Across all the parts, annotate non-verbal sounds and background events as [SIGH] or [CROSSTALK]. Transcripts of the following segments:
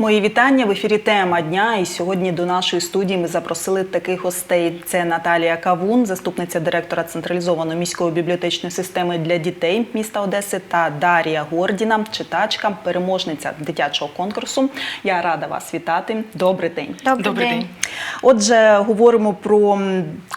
Мої вітання в ефірі тема дня. І сьогодні до нашої студії ми запросили таких гостей: це Наталія Кавун, заступниця директора централізованої міської бібліотечної системи для дітей міста Одеси, та Дарія Гордіна, читачка, переможниця дитячого конкурсу. Я рада вас вітати. Добрий день. Добрий, Добрий день. день. Отже, говоримо про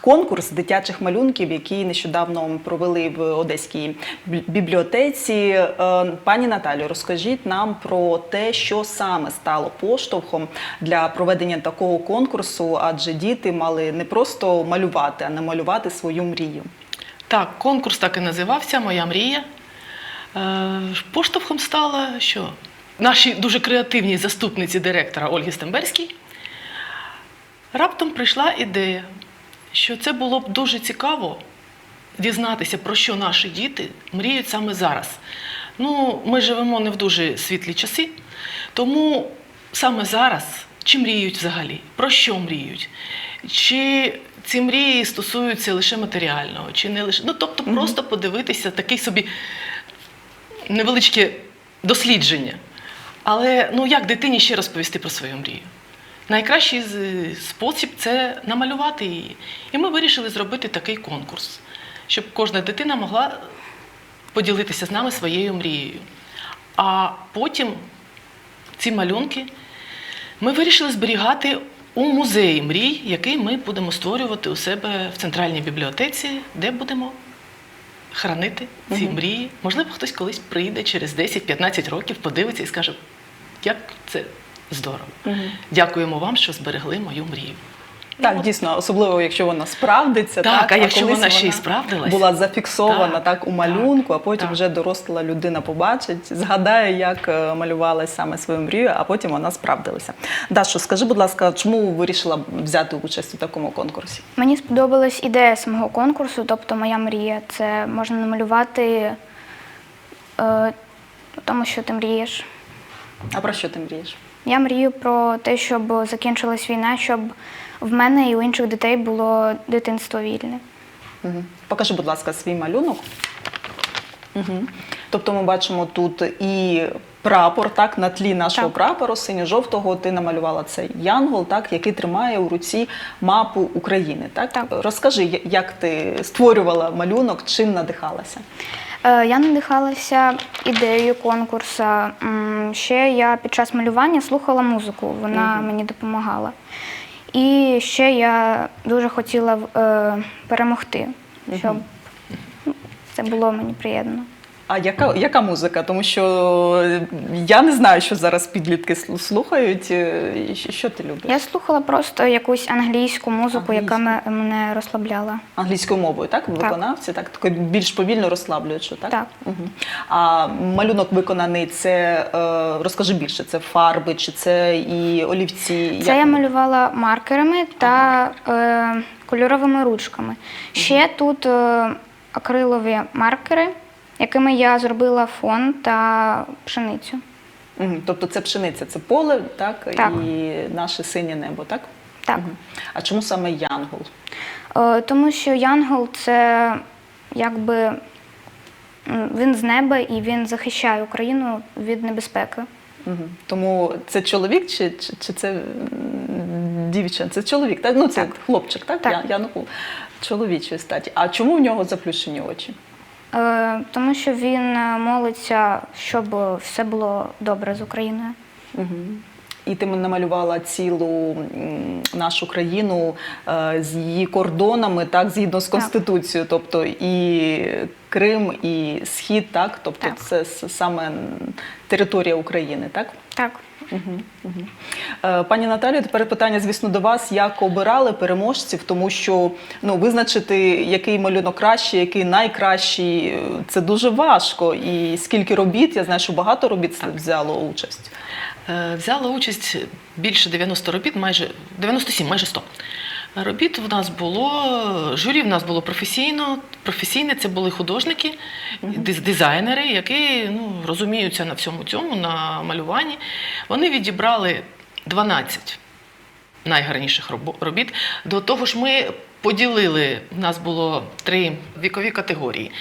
конкурс дитячих малюнків, який нещодавно провели в Одеській бібліотеці. Е, Пані Наталю, розкажіть нам про те, що саме стало поштовхом для проведення такого конкурсу, адже діти мали не просто малювати, а намалювати свою мрію. Так, конкурс так і називався Моя мрія. Е, Поштовхом стало, що нашій дуже креативній заступниці директора Ольги Стемберській раптом прийшла ідея, що це було б дуже цікаво дізнатися, про що наші діти мріють саме зараз. Ну, ми живемо не в дуже світлі часи, тому саме зараз чи мріють взагалі, про що мріють? Чи ці мрії стосуються лише матеріального, чи не лише. Ну, тобто, просто подивитися такий собі невеличке дослідження. Але ну як дитині ще розповісти про свою мрію? Найкращий спосіб це намалювати її. І ми вирішили зробити такий конкурс, щоб кожна дитина могла поділитися з нами своєю мрією. А потім ці малюнки ми вирішили зберігати у музеї мрій, який ми будемо створювати у себе в центральній бібліотеці, де будемо хранити ці Мгм. мрії. Можливо, хтось колись прийде через 10-15 років, подивиться і скаже, як це здорово. Дякуємо вам, що зберегли мою мрію. Так, дійсно, особливо якщо вона справдиться. Так, так а якщо вона ще й справдилась? була зафіксована так, Так, у малюнку, а потім так. вже доросла людина побачить, згадає, як е, малювала саме свою мрію, а потім вона справдилася. Дашо, скажи, будь ласка, чому вирішила взяти участь у такому конкурсі? Мені сподобалась ідея самого конкурсу, тобто моя мрія. Це можна намалювати е, тому, що ти мрієш. А про що ти мрієш? Я мрію про те, щоб закінчилась війна, щоб в мене і у інших дітей було дитинство вільне. Угу. Покажи, будь ласка, свій малюнок. Угу. Тобто ми бачимо тут і прапор, так, на тлі нашого Так. прапору синьо-жовтого ти намалювала цей янгол, так, який тримає у руці мапу України. Так? Так. Розкажи, як ти створювала малюнок, чим надихалася? Е, Я надихалася ідеєю конкурсу. Ще я під час малювання слухала музику, вона мені допомагала. І ще я дуже хотіла е, перемогти, щоб угу. це було мені приємно. А яка, яка музика? Тому що я не знаю, що зараз підлітки слухають. Е, що- Що ти любиш? Я слухала просто якусь англійську музику, яка Англійську. ме- мене розслабляла. Англійською мовою, так? Виконавці, так? Таке більш повільно розслаблюючи, так? Так. Угу. А малюнок виконаний це е, розкажи більше, це фарби, чи це і олівці? Це я малювала маркерами та е, кольоровими ручками. Ще тут е, акрилові маркери, якими я зробила фон та пшеницю. Угу. Тобто це пшениця, це поле, так? Так. І наше синє небо, так? Так. А чому саме Янгол? Е, тому що Янгол це якби він з неба і він захищає Україну від небезпеки. Угу. Тому це чоловік чи, чи, чи це дівчина? Це чоловік, так? Ну, це Так. хлопчик, так? Так. Я, Янгол чоловічої статі. А чому в нього заплющені очі? Е, тому що він е, молиться, щоб все було добре з Україною. Угу. І ти намалювала цілу нашу країну е, з її кордонами, так, згідно з Так. Конституцією, тобто і Крим, і Схід, так? Тобто Так. це саме територія України, так? Так. Угу, угу. Пані Наталію, тепер питання, звісно, до вас. Як обирали переможців, тому що ну, визначити, який малюнок кращий, який найкращий, е, це дуже важко. І скільки робіт, я знаю, що багато робіт взяло участь. Е, Взяла участь більше 90 робіт, майже 97, майже 100. Робіт в нас було, журі в нас було професійно, професійне, це були художники, дизайнери, які ну, розуміються на всьому цьому, на малюванні. Вони відібрали 12 найгарніших робіт. До того ж, ми поділили, в нас було три вікові категорії.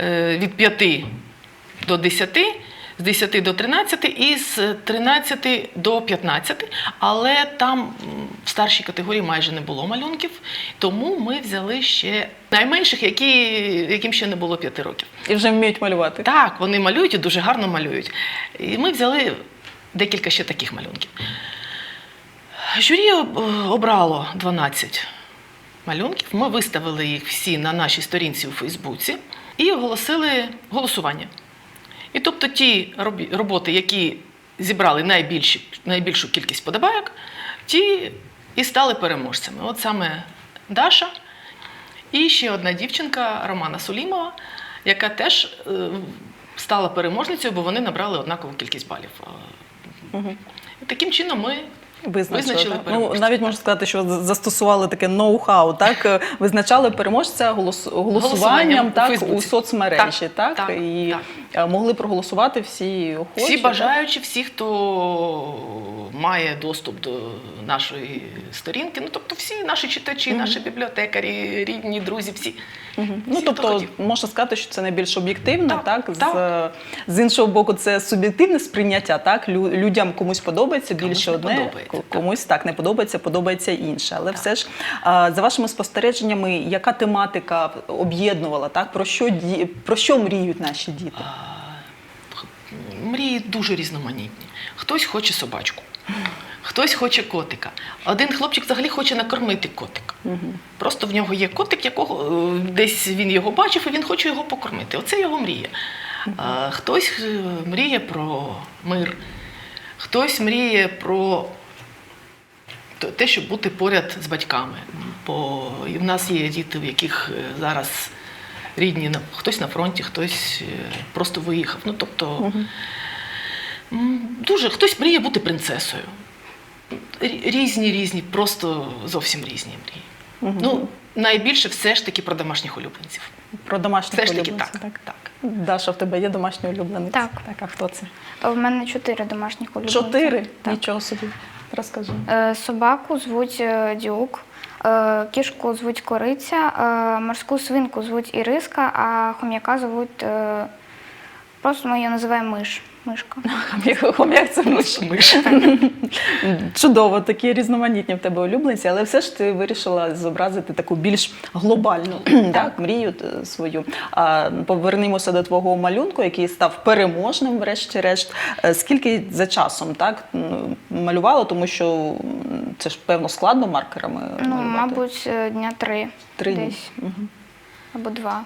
Е, Від 5 до 10 з 10 до 13 і з 13 до 15. Але там в старшій категорії майже не було малюнків, тому ми взяли ще найменших, які, яким ще не було 5 років. І вже вміють малювати. Так, вони малюють і дуже гарно малюють. І ми взяли декілька ще таких малюнків. Журі обрало 12 малюнків. Ми виставили їх всі на нашій сторінці у Фейсбуці і оголосили голосування. І тобто ті роботи, які зібрали найбільші, найбільшу кількість подобайок, ті і стали переможцями. От саме Даша і ще одна дівчинка Романа Сулімова, яка теж е, стала переможницею, бо вони набрали однакову кількість балів. І таким чином ми Визначили, Визначили ну, навіть можна сказати, що застосували таке ноу-хау, так? Е, Визначали переможця голос, голосуванням Голосуванням так, у Фейсбуці. соцмережі, так? Так, так, І так. Могли проголосувати всі охочі. всі так? бажаючі, всі, хто має доступ до нашої сторінки, ну тобто всі наші читачі, наші бібліотекарі, рідні, друзі, всі. Ну, Всі, хто тобто, хотів. можна сказати, що це найбільш об'єктивно, так? Так, З, так. е, з іншого боку, це суб'єктивне сприйняття, так? Лю- людям комусь подобається Комусь більше не одне, подобається, ко- так. комусь так не подобається, подобається інше. Але все ж, а, за вашими спостереженнями, яка тематика об'єднувала, так? Про що, про що мріють наші діти? Мрії дуже різноманітні. Хтось хоче собачку, хтось хоче котика. Один хлопчик взагалі хоче накормити котика. Просто в нього є котик, якого е, десь він його бачив, і він хоче його покормити. Оце його мрія. А, Хтось е, мріє про мир, хтось мріє про те, щоб бути поряд з батьками. Бо в нас є діти, в яких е, зараз рідні на- хтось на фронті, хтось е, просто виїхав. Ну тобто м, дуже хтось мріє бути принцесою. Різні, різні, просто зовсім різні мрії. Ну, найбільше все ж таки про домашніх улюбленців. Про домашніх Все ж таки улюбленців, так. так. Даша, в тебе є домашній улюбленець? Так. Так, а хто це? У мене чотири домашніх улюбленця. Чотири? Так. Нічого собі. Розкажи. Е, Собаку звуть е, Дюк, кішку звуть Кориця, е, морську свинку звуть Іриска, а хом'яка звуть е, просто ми її називаємо миш. Мишка. [LAUGHS] Хом'як- це миш. Миш. [LAUGHS] Чудово, такі різноманітні в тебе улюбленці, але все ж ти вирішила зобразити таку більш глобальну [CLEARS THROAT] так, мрію е, свою. А, повернімося до твого малюнку, який став переможним, врешті-решт. Е, Скільки за часом так малювала, тому що це ж певно складно маркерами. Ну, малювати. мабуть, е, дня три. Три дні. десь. Або два.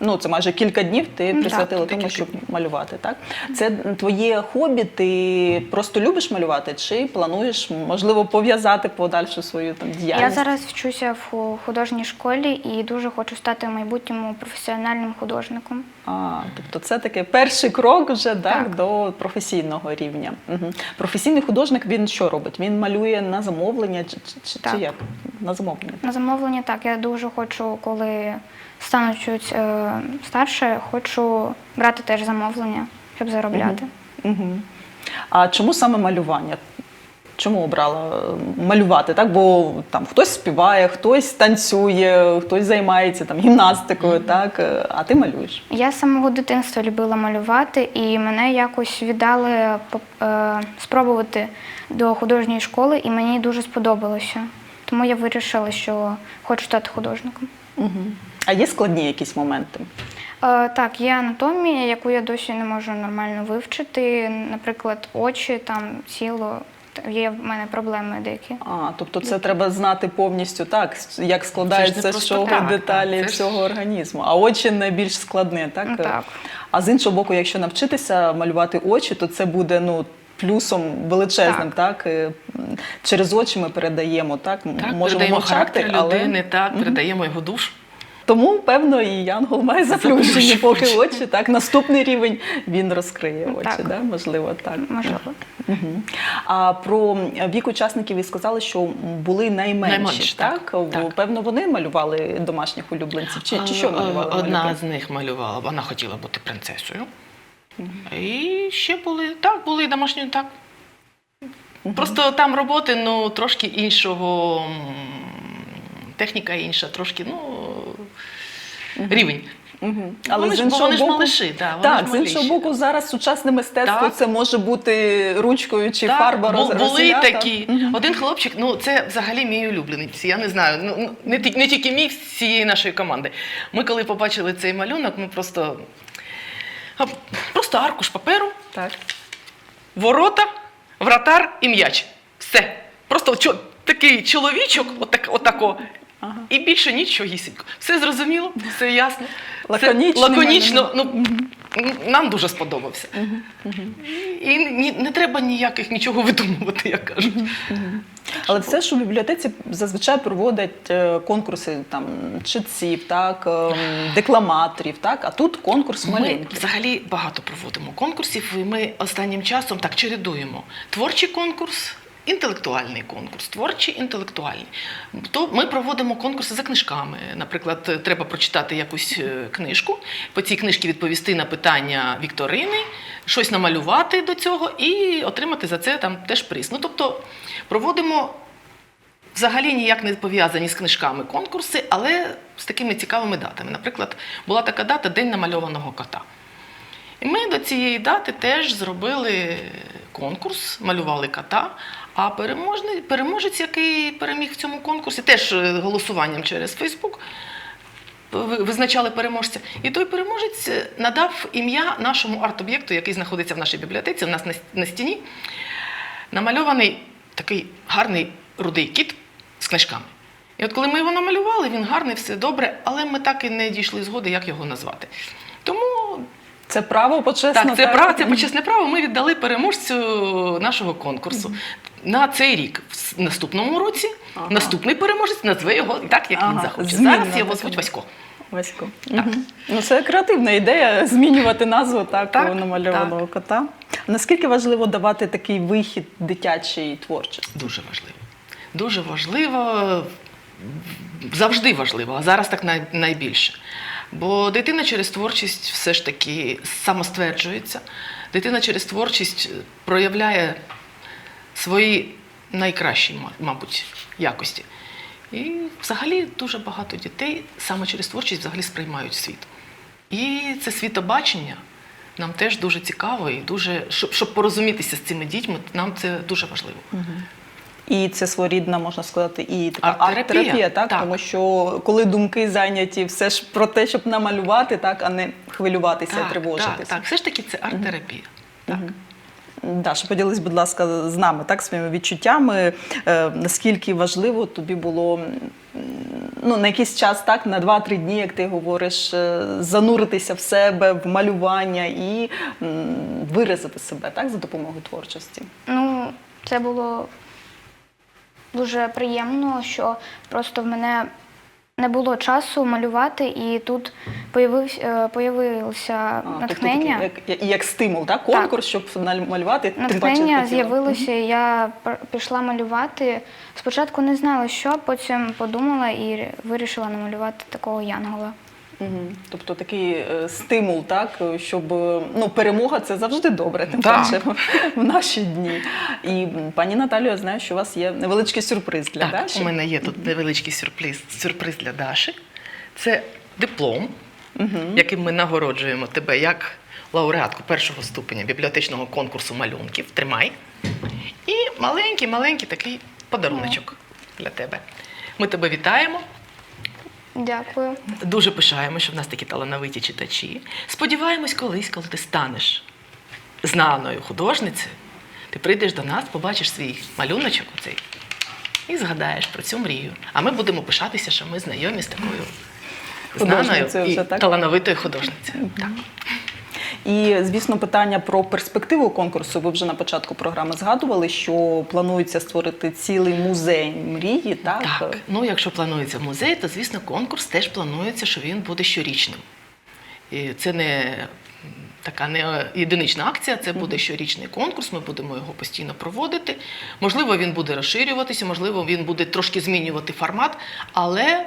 Ну, це майже кілька днів ти Ну, присвятила так, тому, щоб малювати. Так це твоє хобі. Ти просто любиш малювати, чи плануєш можливо пов'язати подальшу свою там діяльність? Я зараз вчуся в художній школі і дуже хочу стати в майбутньому професіональним художником. А, тобто це таке перший крок вже так, Так. до професійного рівня. Угу. Професійний художник він що робить? Він малює на замовлення чи, чи, чи як? На замовлення. На замовлення так, я дуже хочу, коли стану чуть е, старше, хочу брати теж замовлення, щоб заробляти. Угу. А чому саме малювання? Чому обрала малювати? Так? Бо там хтось співає, хтось танцює, хтось займається там гімнастикою, так? а ти малюєш. Я з самого дитинства любила малювати, і мене якось віддали е, спробувати до художньої школи, і мені дуже сподобалося. Тому я вирішила, що хочу стати художником. Угу. А є складні якісь моменти? Е, так, є анатомія, яку я досі не можу нормально вивчити. Наприклад, очі, там тіло. Є в мене проблеми деякі. А, тобто це треба знати повністю так, як складаються з чого так, деталі так, ж- організму. А очі найбільш складне, так? Ну, так. А з іншого боку, якщо навчитися малювати очі, то це буде ну. Плюсом величезним, так. Е, м, через очі ми передаємо, так, Так, можемо характер але людини, так, передаємо його душу. тому певно і Янгол має заплющені поки очі. очі. Так, наступний рівень він розкриє очі, Так. да? можливо, так. Можливо. А про вік учасників ви сказали, що були найменші, Найменші, так? так, так. Певно, вони малювали домашніх улюбленців. Чи, чи що Е, малювали? Одна малюки? з них малювала, вона хотіла бути принцесою. І ще були, так, були домашні, так. Просто там роботи, ну, трошки іншого, техніка інша, трошки, ну, рівень. Угу. Вони ж- бо вони ж малиші, да, вони так, ж з іншого маліші, боку, зараз сучасне мистецтво Так. це може бути ручкою чи Так, фарба роз- були розсіяти. такі. Мгм. Один хлопчик, ну це взагалі мій улюбленець. Я не знаю. Ну ну, не, ті- не тільки мій всієї нашої команди. Ми коли побачили цей малюнок, ми просто, просто аркуш паперу, Так. ворота, вратар і м'яч. Все. Просто чо, такий чоловічок, отак, отако. Ага. І більше нічогісінько. Все зрозуміло, все ясно. Це Лаконічний лаконічно. Ну, нам дуже сподобався. І ні, не треба ніяких нічого видумувати, як кажуть. Але все ж у бібліотеці зазвичай проводять е, конкурси там читців, так, ем, декламаторів, так, а тут конкурс Ми взагалі багато проводимо конкурсів, і ми останнім часом так чередуємо творчий конкурс. Інтелектуальний конкурс, творчий, інтелектуальний. То ми проводимо конкурси за книжками. Наприклад, треба прочитати якусь е, книжку, по цій книжці відповісти на питання вікторини, щось намалювати до цього і отримати за це там теж приз. Ну тобто проводимо взагалі ніяк не пов'язані з книжками конкурси, але з такими цікавими датами. Наприклад, була така дата День намальованого кота. І ми до цієї дати теж зробили конкурс, малювали кота. А переможний, переможець, який переміг в цьому конкурсі, теж е, голосуванням через Фейсбук визначали переможця. І той переможець е, надав ім'я нашому арт-об'єкту, який знаходиться в нашій бібліотеці, у нас на стіні. Намальований такий гарний рудий кіт з книжками. І от коли ми його намалювали, він гарний, все добре, але ми так і не дійшли згоди, як його назвати. Це право почесно. так, це право, це почесне право. Ми віддали переможцю нашого конкурсу. На цей рік, в наступному році, Ага. наступний переможець назве його так, як він захоче. змінна Зараз його звуть Васько. Васько. Мгм. Ну, це креативна ідея [LAUGHS] змінювати назву так, Так, намальованого кота. Наскільки важливо давати такий вихід дитячій творчості? Дуже важливо. Дуже важливо, завжди важливо, а зараз так найбільше. Бо дитина через творчість все ж таки самостверджується. Дитина через творчість проявляє свої найкращі, мабуть, якості. І взагалі дуже багато дітей саме через творчість взагалі сприймають світ. І це світобачення нам теж дуже цікаво, і дуже, щоб, щоб порозумітися з цими дітьми, нам це дуже важливо. І це своєрідна, можна сказати, і така Арт-терапія, так? так. тому що коли думки зайняті все ж про те, щоб намалювати, так, а не хвилюватися, так, тривожитися. так, так. Все ж таки це арт-терапія. Так. Даша, поділись, будь ласка, з нами так, своїми відчуттями. Е, наскільки важливо тобі було ну, на якийсь час, так, на 2-3 дні, як ти говориш, е, зануритися в себе, в малювання і м, виразити себе так, за допомогою творчості. Ну, це було дуже приємно, що просто в мене не було часу малювати, і тут появився, е, появилося А, тобто натхнення. такий, як, як стимул, так? конкурс, щоб намалювати. тим паче Натхнення з'явилося, і я пр- пішла малювати. Спочатку не знала, що, потім подумала і вирішила намалювати такого янгола. Мгм. Тобто такий е, стимул, так, щоб е, ну, перемога це завжди добре, тим Так. паче в наші дні. І м, пані Наталю, я знаю, що у вас є невеличкий сюрприз для Так, Даші. у мене є тут невеличкий сюрприз, сюрприз для Даші. Це диплом, яким ми нагороджуємо тебе як лауреатку першого ступеня бібліотечного конкурсу малюнків. Тримай. І маленький, маленький такий подаруночок для тебе. Ми тебе вітаємо. Дякую. Дуже пишаємо, що в нас такі талановиті читачі. Сподіваємось, колись, коли ти станеш знаною художницею, ти прийдеш до нас, побачиш свій малюночок оцей і згадаєш про цю мрію. А ми будемо пишатися, що ми знайомі з такою знаною і вже, так? талановитою художницею. Так. І, звісно, питання про перспективу конкурсу. Ви вже на початку програми згадували, що планується створити цілий музей мрії. Так, Так, ну якщо планується музей, то звісно конкурс теж планується, що він буде щорічним. І це не така не єдинична акція, це буде щорічний конкурс. Ми будемо його постійно проводити. Можливо, він буде розширюватися, можливо, він буде трошки змінювати формат, але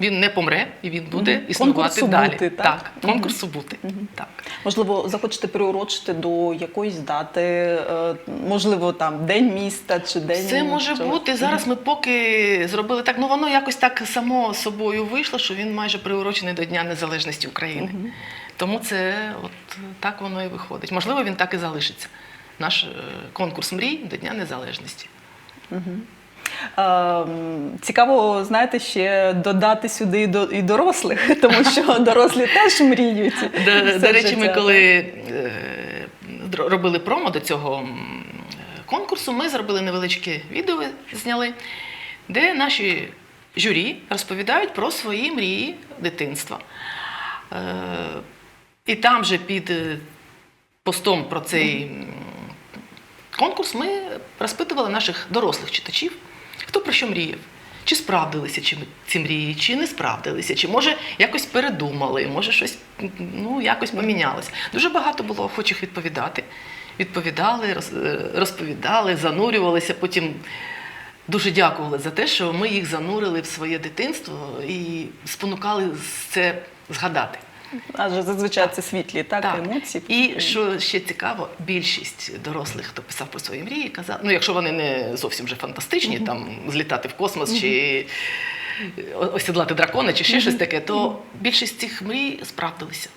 Він не помре і він буде Мгм. існувати Конкурсу далі. бути, так? Мгм. конкурсу бути. Так. Можливо, захочете приурочити до якоїсь дати, е, можливо, там день міста чи день. Це може чогось? бути. Зараз ми поки зробили так. Ну воно якось так само собою вийшло, що він майже приурочений до Дня Незалежності України. Тому це от так воно і виходить. Можливо, він так і залишиться. Наш е, конкурс мрій до Дня Незалежності. Ем, Цікаво, знаєте, ще додати сюди і до- і дорослих, [LAUGHS] тому що дорослі теж мріють. До, до речі, ми коли е, робили промо до цього конкурсу, ми зробили невеличке відео, зняли, де наші журі розповідають про свої мрії дитинства. Е, І там же під е, постом про цей конкурс ми розпитували наших дорослих читачів, хто про що мріяв. Чи справдилися чи ці мрії, чи не справдилися, чи може якось передумали, може щось ну, якось помінялось. Дуже багато було охочих відповідати. Відповідали, е, розповідали, занурювалися, потім дуже дякували за те, що ми їх занурили в своє дитинство і спонукали це згадати. Адже зазвичай це світлі так, емоції. І що ще цікаво, більшість дорослих, хто писав про свої мрії, казав, ну якщо вони не зовсім вже фантастичні, там злітати в космос чи осідлати дракона, чи ще щось таке, то більшість цих мрій справдилися.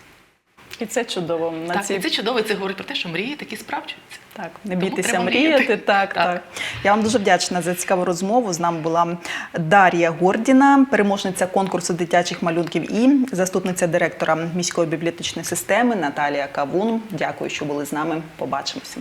І це чудово. На Так, цій і це чудово, і це говорить про те, що мрії такі справджуються. Так, не Тому бійтеся мріяти. мріяти. Так, так, Так. Я вам дуже вдячна за цікаву розмову. З нами була Дар'я Гордіна, переможниця конкурсу дитячих малюнків і заступниця директора міської бібліотечної системи Наталія Кавун. Дякую, що були з нами. Побачимося.